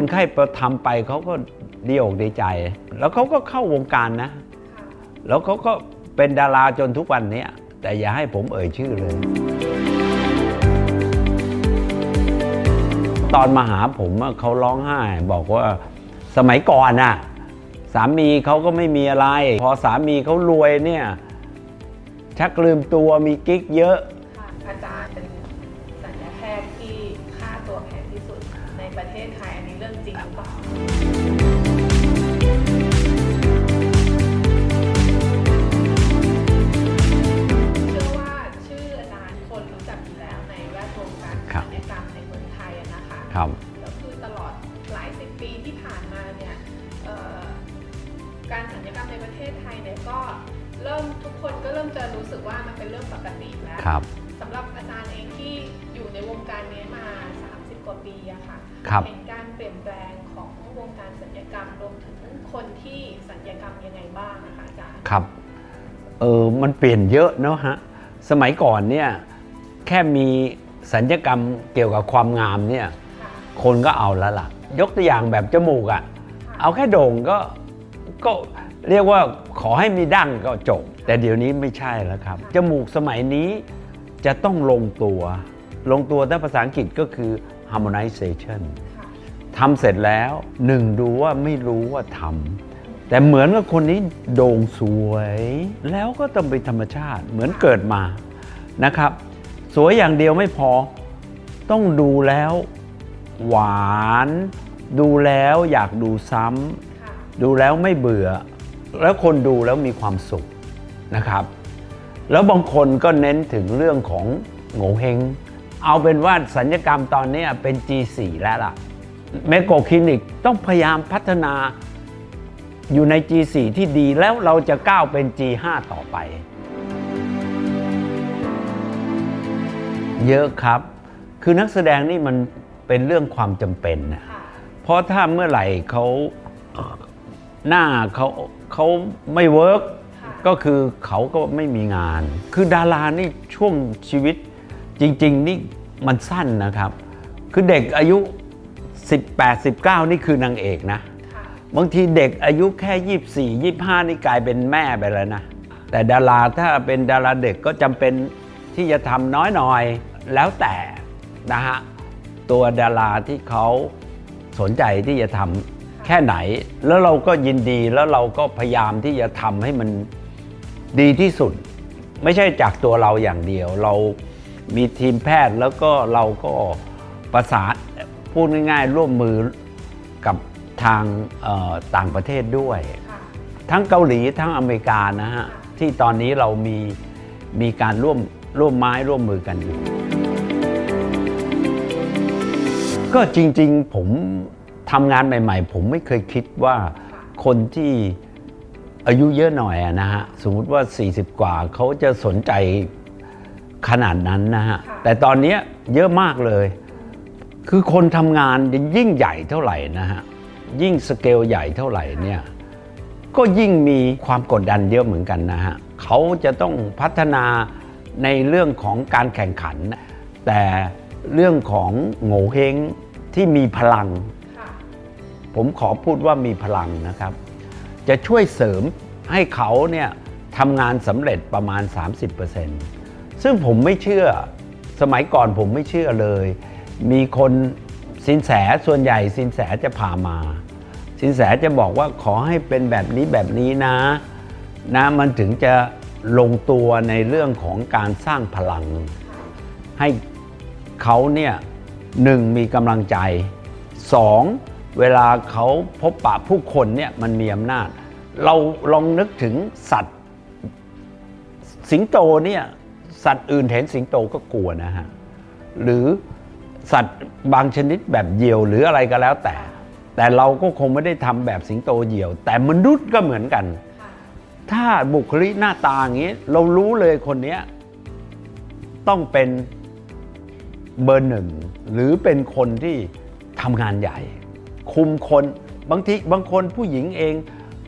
คนไข้ประทำไปเขาก็ดีอกดีใจ แล้วเขาก็เข้าวงการนะ แล้วเขาก็เป็นดาราจนทุกวันนี้แต่อย่าให้ผมเอ่ยชื่อเลย ตอนมาหาผมเขาร้องไห้ บอกว่าสมัยก่อนน่ะสามีเขาก็ไม่มีอะไร พอสามีเขารวยเนี่ย ชักลืมตัวมีกิ๊กเยอะค่ะอาจาร ประเทศไทยอันนี้เรื่องจริงหรือเปล่าเชื่อว่าชื่ออาจารย์คนรู้จักอยู่แล้วในแวดวงการครับศัลยกรรมในเมืองไทยอะนะคะ ครับแล้วคือตลอดหลายสิบปีที่ผ่านมาเนี่ยเอ่อการสัญญกรรมในประเทศไทยเนี่ยก็เริ่มทุกคนก็เริ่มจะรู้สึกว่ามันเป็นเรื่องปกติแล้วครับ สำหรับ ว่าปีอะค่ะครับ เห็นการเปลี่ยนแปลงของวงการสัญญกรรมรวมถึงคนที่สัญญกรรมยังไงบ้างนะคะอาจารย์ ครับ เออมันเปลี่ยนเยอะเนาะฮะ สมัยก่อนเนี่ยแค่มีสัญญกรรมเกี่ยวกับความงามเนี่ย ค่ะคนก็เอาแล้วล่ะ ยกตัวอย่างแบบจมูกอะ่ะค่ะเอาแค่โด่งก็ก็เรียกว่าขอให้มีดั้งก็จบ แต่เดี๋ยวนี้ไม่ใช่แล้วครับ จมูกสมัยนี้จะต้องลงตัว ลงตัวถ้าภาษาอังกฤษก็คือ harmonization ค่ะทำเสร็จแล้วหนึ่งดูว่าไม่รู้ว่าทำแต่เหมือนกับคนนี้โด่งสวย แล้วก็ต้องเป็นธรรมชาติเหมือนเกิดมานะครับ สวยอย่างเดียวไม่พอ ต้องดูแล้ว หวาน ดูแล้วอยากดูซ้ค่ะำดูแล้วไม่เบื่อ แล้วคนดูแล้วมีความสุขนะครับ แล้วบางคนก็เน้นถึงเรื่องของโงเฮง เอาเป็นว่าสัญญกรรมตอนนี้เป็น G4 แล้วล่ะเมโกคลินิกต้องพยายามพัฒนาอยู่ใน G4 ที่ดีแล้วเราจะก้าวเป็น G5 ต่อไป เยอะครับ คือนักแสดงนี่มันเป็นเรื่องความจำเป็นนะค่ะเพราะถ้าเมื่อไหร่เขาเอ่อหน้าเขาเขาไม่เวิร์กค่ะก็คือเขาก็ไม่มีงาน คือดารานี่ช่วงชีวิต จริง ๆ นี่มันสั้นนะครับ คือเด็กอายุ 18 19 นี่คือนางเอกนะ บางทีเด็กอายุแค่ 24 25 นี่กลายเป็นแม่ไปแล้วนะ แต่ดาราถ้าเป็นดาราเด็กก็จำเป็นที่จะทำน้อยหน่อยแล้วแต่นะฮะ ตัวดาราที่เขาสนใจที่จะทำแค่ไหน แล้วเราก็ยินดีแล้วเราก็พยายามที่จะทำให้มันดีที่สุด ไม่ใช่จากตัวเราอย่างเดียวเรา มีทีมแพทย์แล้วก็เราก็ประสานพูดง่ายๆ ร่วมมือกับทางเอ่อต่างประเทศด้วยค่ะทั้งเกาหลีทั้งอเมริกานะฮะ ที่ตอนนี้เรามีมีการร่วมร่วมไม้ร่วมมือกันอยู่ ก็จริงๆ ผมทำงานใหม่ ๆ ผมไม่เคยคิดว่าคนที่อายุเยอะหน่อยอะนะฮะ สมมุติว่า 40 กว่าเขาจะสนใจ ขนาดนั้นนะฮะค่ะแต่ตอนเนี้ยเยอะมากเลย คือคนทำงานยิ่งใหญ่เท่าไหร่นะฮะ ยิ่งสเกลใหญ่เท่าไหร่เนี่ย ก็ยิ่งมีความกดดันเยอะเหมือนกันนะฮะ เขาจะต้องพัฒนาในเรื่องของการแข่งขัน แต่เรื่องของโง่เฮงที่มีพลังค่ะผมขอพูดว่ามีพลังนะครับ จะช่วยเสริมให้เขาเนี่ยทำงานสำเร็จประมาณ 30% ซึ่งผมไม่เชื่อสมัยก่อนผมไม่เชื่อเลย มีคนสินแสส่วนใหญ่สินแสจะพามา สินแสจะบอกว่าขอให้เป็นแบบนี้แบบนี้นะ นะมันถึงจะลงตัวในเรื่องของการสร้างพลัง ให้เขาเนี่ยหนึ่งมีกำลังใจสองเวลาเขาพบปะผู้คนเนี่ยมันมีอำนาจ เราลองนึกถึงสัตว์ สิงโตเนี่ย สัตว์อื่นเห็นสิงโตก็กลัวนะฮะ หรือสัตว์บางชนิดแบบเหยี่ยวหรืออะไรก็แล้วแต่ แต่เราก็คงไม่ได้ทำแบบสิงโตเหยี่ยว แต่มนุษย์ก็เหมือนกัน ถ้าบุคลิกหน้าตาอย่างนี้ เรารู้เลยคนเนี้ต้องเป็นเบอร์หนึ่งหรือเป็นคนที่ทำงานใหญ่ คุมคนบางทีบางคนผู้หญิงเอง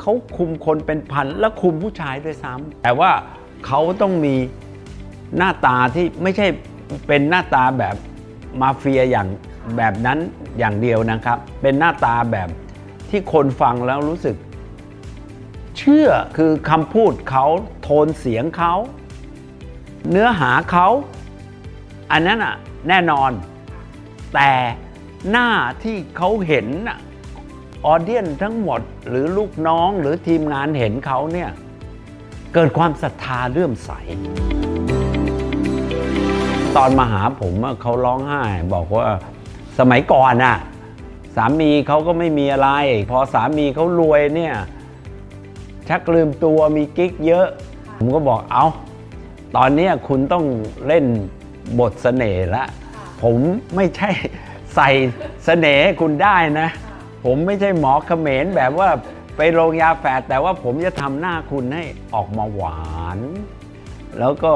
เขาคุมคนเป็นพันแล้วคุมผู้ชายด้วยซ้ำแต่ว่าเขาต้องมี หน้าตาที่ไม่ใช่เป็นหน้าตาแบบมาเฟียอย่างแบบนั้นอย่างเดียวนะครับ เป็นหน้าตาแบบที่คนฟังแล้วรู้สึก เชื่อคือคำพูดเขาโทนเสียงเขา เนื้อหาเขา อันนั้นอะแน่นอน แต่หน้าที่เขาเห็นออเดียนทั้งหมดหรือลูกน้องหรือทีมงานเห็นเขาเนี่ย เกิดความศรัทธาเลื่อมใส ตอนมาหาผมเขาร้องไห้ บอกว่าสมัยก่อนน่ะสามีเขาก็ไม่มีอะไร พอสามีเขารวยเนี่ยชักลืมตัวมีกิ๊กเยอะ ผมก็บอกเอาตอนนี้คุณต้องเล่นบทเสน่ห์ละผมไม่ใช่ใส่เสน่ห์ให้คุณได้นะ ผมไม่ใช่หมอเขมรแบบว่าไปโรงยาแฝดแต่ว่าผมจะทำหน้าคุณให้ออกมาหวาน แล้วก็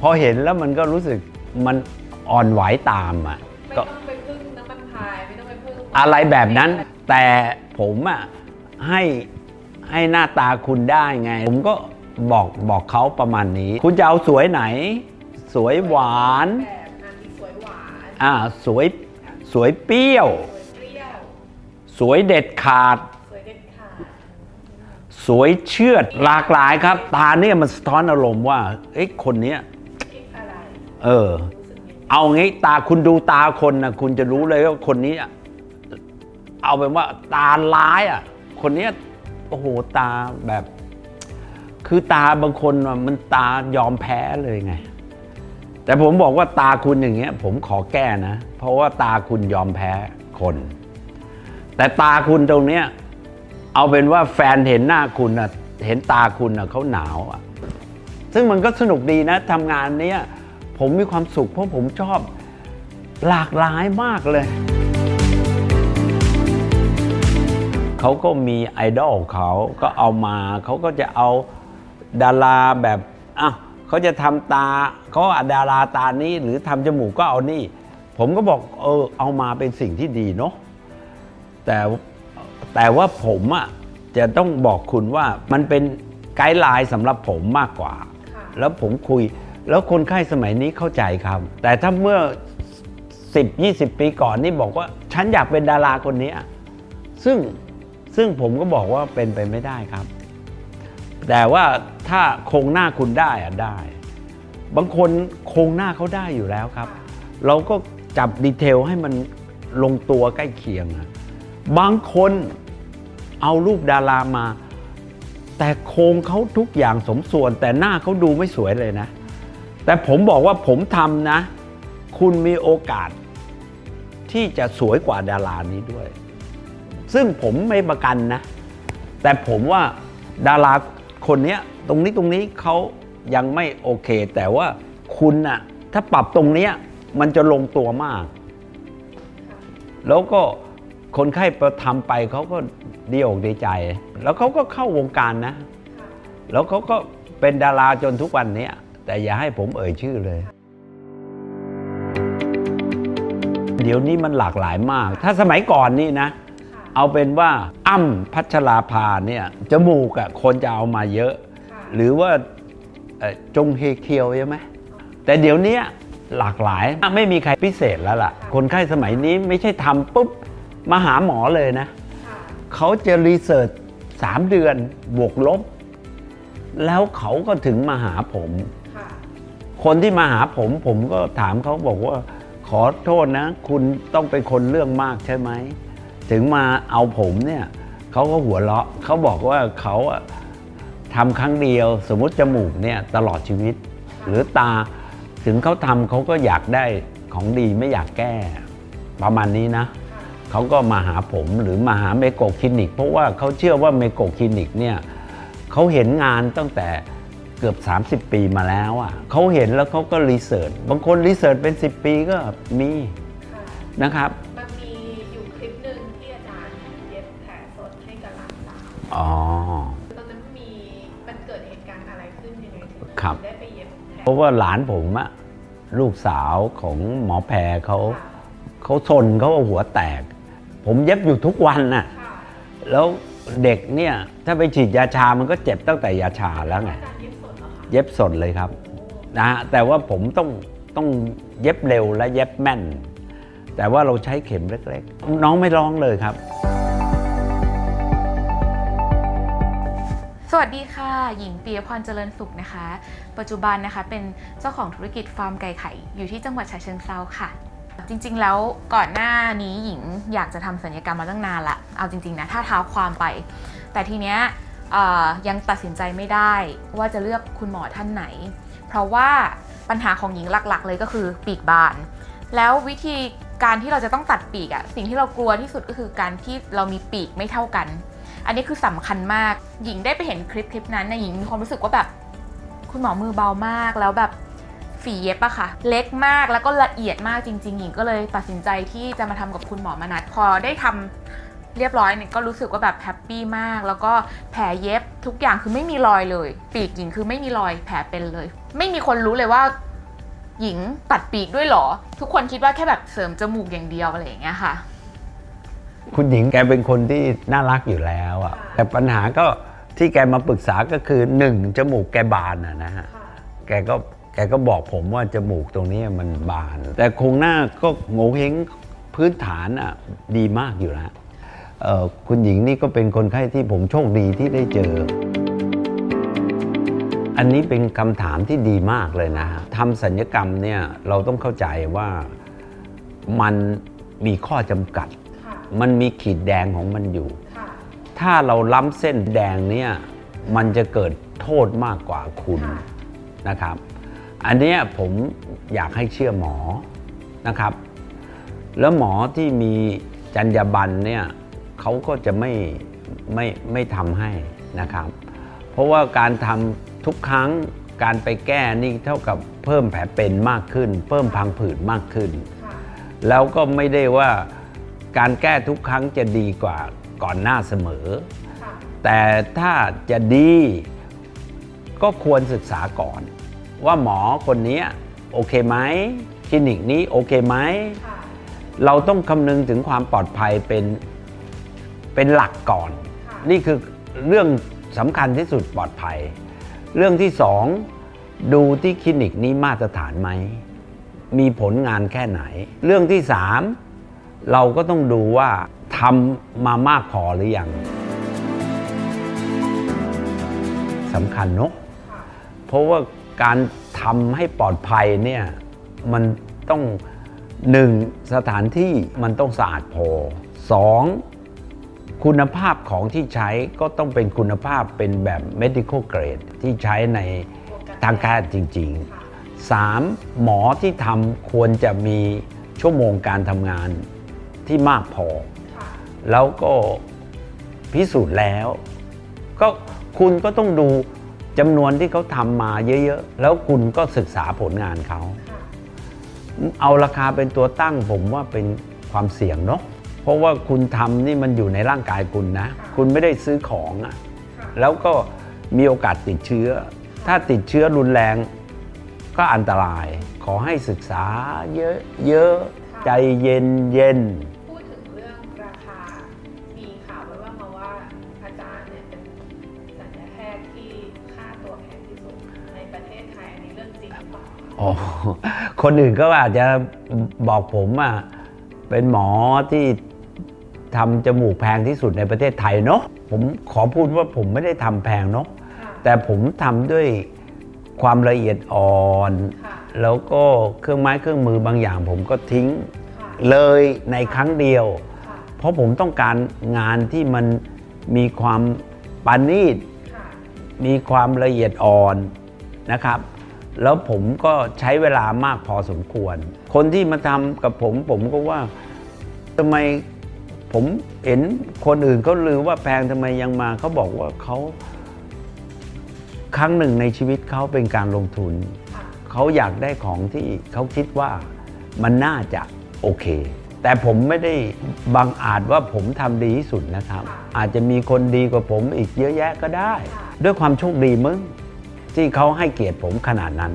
พอเห็นแล้วมันก็รู้สึก มันอ่อนไหวตามอะไม่ก็ต้องไปพึ่งน้ำมันพายไม่ต้องไปพึ่งอะไรแบบนั้น แต่ผมอะให้ให้หน้าตาคุณได้ไง ผมก็บอกบอกเขาประมาณนี้ คุณจะเอาสวยไหน สวยหวาน แบบนั้นมีสวยหวานอ่าสวยสวยเปรี้ยว สวยเปรี้ยว สวยเด็ดขาด สวยเด็ดขาดสวยเชื่อดหลากหลายครับ ตาเนี่ยมันสะท้อนอารมณ์ว่าเอ้ยคนเนี้ยคิดอะไร เออ เอางี้ตาคุณดูตาคนนะคุณจะรู้เลยว่าคนนี้อะเอาเป็นว่าตาร้ายอะ คนเนี้ยโอ้โหตาแบบ คือตาบางคนน่ะมันตายอมแพ้เลยไง แต่ผมบอกว่าตาคุณอย่างเงี้ย ผมขอแก้นะ เพราะว่าตาคุณยอมแพ้คน แต่ตาคุณตรงเนี้ย เอาเป็นว่าแฟนเห็นหน้าคุณนะเห็นตาคุณนะเขาหนาวอะ ซึ่งมันก็สนุกดีนะทำงานเนี้ย ผมมีความสุขเพราะผมชอบหลากหลายมากเลย เขาก็มีไอดอลเขาก็เอามา เขาก็จะเอาดาราแบบอ้าวเขาจะทำตาเขาเอาดาราตานี้หรือทำจมูกก็เอานี่ ผมก็บอกเออเอามาเป็นสิ่งที่ดีเนาะแต่แต่ว่าผมอะจะต้องบอกคุณว่ามันเป็นไกด์ไลน์สำหรับผมมากกว่าค่ะแล้วผมคุย แล้วคนไข้สมัยนี้เข้าใจครับ แต่ถ้าเมื่อ 10 20 ปีก่อนนี่บอกว่า ฉันอยากเป็นดาราคนนี้ ซึ่งซึ่งผมก็บอกว่าเป็นไปไม่ได้ครับ แต่ว่าถ้าโครงหน้าคุณได้อะได้ บางคนโครงหน้าเขาได้อยู่แล้วครับ เราก็จับดีเทลให้มันลงตัวใกล้เคียงอะบางคนเอารูปดารามา แต่โครงเขาทุกอย่างสมส่วน แต่หน้าเขาดูไม่สวยเลยนะ แต่ผมบอกว่าผมทำนะ คุณมีโอกาสที่จะสวยกว่าดารานี้ด้วย ซึ่งผมไม่ประกันนะ แต่ผมว่าดาราคนนี้ตรงนี้ตรงนี้เขายังไม่โอเค แต่ว่าคุณน่ะ ถ้าปรับตรงนี้มันจะลงตัวมาก แล้วก็คนไข้ประทำไปเขาก็ดีอกดีใจ แล้วเขาก็เข้าวงการนะ แล้วเขาก็เป็นดาราจนทุกวันนี้ แต่อย่าให้ผมเอ่ยชื่อเลย เดี๋ยวนี้มันหลากหลายมาก ถ้าสมัยก่อนนี่นะค่ะเอาเป็นว่าอ้ำพัชราภาเนี่ยจมูกอะคนจะเอามาเยอะค่ะหรือว่าเอ่อจงเฮเคียวใช่ไหมแต่เดี๋ยวนี้หลากหลายไม่มีใครพิเศษแล้วล่ะ คนไข้สมัยนี้ไม่ใช่ทำปุ๊บมาหาหมอเลยนะค่ะเขาจะรีเสิร์ชสามเดือนบวกลบ แล้วเขาก็ถึงมาหาผม คนที่มาหาผมผมก็ถามเขาบอกว่า ขอโทษนะ คุณต้องเป็นคนเรื่องมากใช่ไหม ถึงมาเอาผมเนี่ยเขาก็หัวเราะเขาบอกว่าเขาทำครั้งเดียว สมมติจมูกเนี่ยตลอดชีวิต หรือตาถึงเขาทำเขาก็อยากได้ของดีไม่อยากแก้ ประมาณนี้นะค่ะเขาก็มาหาผมหรือมาหาเมโกคลินิก เพราะว่าเขาเชื่อว่าเมโกคลินิกเนี่ยเขาเห็นงานตั้งแต่ เกือบ 30 ปีมาแล้วอะเขาเห็นแล้วเขาก็รีเสิร์ชบางคนรีเสิร์ชเป็น 10 ปีก็มีค่ะนะครับมันมีอยู่คลิปหนึ่งที่อาจารย์เย็บแผลสดให้กับหลานสาวอ๋อ ตอนนั้นมีมันเกิดเหตุการณ์อะไรขึ้นยังไงถึงครับ ได้ไปเย็บแผลเพราะว่าหลานผมอะลูกสาวของหมอแพรเขาค่ะเขาซนเขาเอาหัวแตก ผมเย็บอยู่ทุกวันน่ะค่ะแล้วเด็กเนี่ยถ้าไปฉีดยาชามันก็เจ็บตั้งแต่ยาชาแล้วไง อาจารย์ เย็บสดเลยครับนะฮะแต่ว่าผมต้องต้องเย็บเร็วและเย็บแม่น แต่ว่าเราใช้เข็มเล็กๆ น้องไม่ร้องเลยครับ สวัสดีค่ะ หญิงปียพรเจริญสุขนะคะ ปัจจุบันนะคะเป็นเจ้าของธุรกิจฟาร์มไก่ไข่อยู่ที่จังหวัดฉะเชิงเซาค่ะ จริงๆ แล้วก่อนหน้านี้หญิงอยากจะทำศัลยกรรมมาตั้งนานละเอาจริงๆนะถ้าเท้าความไป แต่ทีเนี้ย ยังตัดสินใจไม่ได้ว่าจะเลือกคุณหมอท่านไหน เพราะว่าปัญหาของหญิงหลักๆ เลยก็คือปีกบาน แล้ววิธีการที่เราจะต้องตัดปีกอะสิ่งที่เรากลัวที่สุดก็คือการที่เรามีปีกไม่เท่ากัน อันนี้คือสำคัญมาก หญิงได้ไปเห็นคลิปคลิปนั้นนะหญิงมีความรู้สึกว่าแบบ คุณหมอมือเบามากแล้วแบบฝีเย็บอะค่ะ เล็กมากแล้วก็ละเอียดมากจริง ๆ หญิงก็เลยตัดสินใจที่จะมาทำกับคุณหมอมนัดพอได้ทำ เรียบร้อยเนี่ยก็รู้สึกว่าแบบแฮปปี้มาก แล้วก็แผลเย็บทุกอย่างคือไม่มีรอยเลย ปีกหญิงคือไม่มีรอยแผลเป็นเลย ไม่มีคนรู้เลยว่าหญิงตัดปีกด้วยเหรอ ทุกคนคิดว่าแค่แบบเสริมจมูกอย่างเดียวอะไรอย่างเงี้ยค่ะ คุณหญิงแกเป็นคนที่น่ารักอยู่แล้วอะค่ะแต่ปัญหาก็ที่แกมาปรึกษาก็คือหนึ่งจมูกแกบานอะนะฮะค่ะแกก็แกก็บอกผมว่าจมูกตรงนี้มันบาน แต่โครงหน้าก็โงเฮงพื้นฐานอะดีมากอยู่แล้วเอ่อ คุณหญิงนี่ก็เป็นคนไข้ที่ผมโชคดีที่ได้เจอ อันนี้เป็นคำถามที่ดีมากเลยนะฮะทำสัญญกรรมเนี่ยเราต้องเข้าใจว่ามันมีข้อจำกัดค่ะมันมีขีดแดงของมันอยู่ค่ะถ้าเราล้ำเส้นแดงเนี่ยมันจะเกิดโทษมากกว่าคุณค่ะนะครับ อันเนี้ยผมอยากให้เชื่อหมอนะครับ แล้วหมอที่มีจรรยาบรรณเนี่ย เขาก็จะไม่ไม่ไม่ทำให้นะครับ เพราะว่าการทำทุกครั้งการไปแก้นี่เท่ากับเพิ่มแผลเป็นมากขึ้น เพิ่มพังผืดมากขึ้นค่ะแล้วก็ไม่ได้ว่าการแก้ทุกครั้งจะดีกว่าก่อนหน้าเสมอค่ะแต่ถ้าจะดีก็ควรศึกษาก่อน ว่าหมอคนนี้โอเคไหมคลินิกนี้โอเคไหมค่ะเราต้องคำนึงถึงความปลอดภัยเป็น เป็นหลักก่อนค่ะนี่คือเรื่องสำคัญที่สุดปลอดภัย เรื่องที่สองดูที่คลินิกนี้มาตรฐานไหม มีผลงานแค่ไหน เรื่องที่สามเราก็ต้องดูว่าทำมามากพอหรือยังสำคัญเนอะค่ะเพราะว่าการทำให้ปลอดภัยเนี่ยมันต้องหนึ่งสถานที่มันต้องสะอาดพอสอง คุณภาพของที่ใช้ก็ต้องเป็นคุณภาพเป็นแบบ medical grade ที่ใช้ในทางการจริงค่ะๆ 3. หมอที่ทำควรจะมีชั่วโมงการทำงานที่มากพอค่ะแล้วก็พิสูจน์แล้ว ก็คุณก็ต้องดูจำนวนที่เขาทำมาเยอะๆ แล้วคุณก็ศึกษาผลงานเขาค่ะเอาราคาเป็นตัวตั้งผมว่าเป็นความเสี่ยงเนาะ เพราะว่าคุณทำนี่มันอยู่ในร่างกายคุณนะ คุณไม่ได้ซื้อของอะค่ะแล้วก็มีโอกาสติดเชื้อ ถ้าติดเชื้อรุนแรงก็อันตราย ขอให้ศึกษาเยอะๆ ใจเย็นเย็นๆพูดถึงเรื่องราคา มีข่าวไว้ว่ามาว่าอาจารย์เนี่ยเป็นสัญญาแพทย์ที่ค่าตัวแพงที่สุดในประเทศไทย อันนี้เรื่องจริงหรือเปล่าคะอ๋อคนอื่นก็อาจจะบอกผมอะเป็นหมอที่ ทำจมูกแพงที่สุดในประเทศไทยเนาะผมขอพูดว่าผมไม่ได้ทำแพงเนาะค่ะแต่ผมทำด้วยความละเอียดอ่อนค่ะแล้วก็เครื่องไม้เครื่องมือบางอย่าง ผมก็ทิ้งค่ะเลยในครั้งเดียวค่ะเพราะผมต้องการงานที่มันมีความปานีตค่ะมีความละเอียดอ่อนนะครับ แล้วผมก็ใช้เวลามากพอสมควร คนที่มาทำกับผมผมก็ว่าทำไม ผมเห็นคนอื่นเขาลือว่าแพงทำไมยังมาเขาบอกว่าเขาครั้งหนึ่งในชีวิตเขาเป็นการลงทุนค่ะเขาอยากได้ของที่เขาคิดว่ามันน่าจะโอเค แต่ผมไม่ได้บังอาจว่าผมทำดีที่สุดนะครับ อาจจะมีคนดีกว่าผมอีกเยอะแยะก็ได้ ด้วยความโชคดีมึงที่เขาให้เกียรติผมขนาดนั้น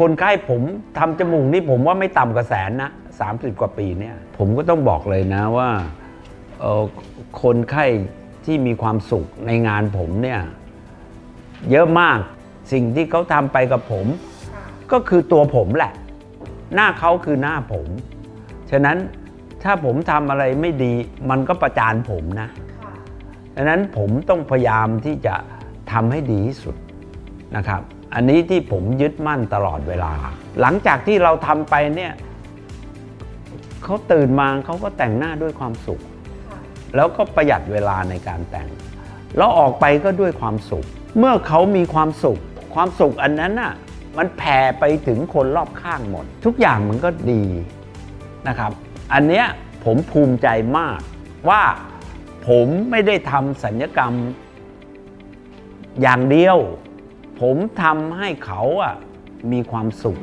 คนไข้ผมทำจมูกนี่ผมว่าไม่ต่ำกว่าแสนนะ30 กว่าปีเนี่ย ผมก็ต้องบอกเลยนะว่าออคนไข้ที่มีความสุขในงานผมเนี่ยเยอะมากสิ่งที่เขาทำไปกับผม ก็คือตัวผมแหละ หน้าเขาคือหน้าผม ฉะนั้นถ้าผมทำอะไรไม่ดี มันก็ประจานผมนะฉะนั้นผมต้องพยายามที่จะทำให้ดีที่สุดนะครับ อันนี้ที่ผมยึดมั่นตลอดเวลา หลังจากที่เราทำไปเนี่ยเขาตื่นมาเขาก็แต่งหน้าด้วยความสุข แล้วก็ประหยัดเวลาในการแต่ง แล้วออกไปก็ด้วยความสุข เมื่อเขามีความสุข ความสุขอันนั้นน่ะมันแผ่ไปถึงคนรอบข้างหมด ทุกอย่างมันก็ดีนะครับ อันเนี้ยผมภูมิใจมากว่าผมไม่ได้ทำสัญญกรรมอย่างเดียว ผมทำให้เขาอะมีความสุข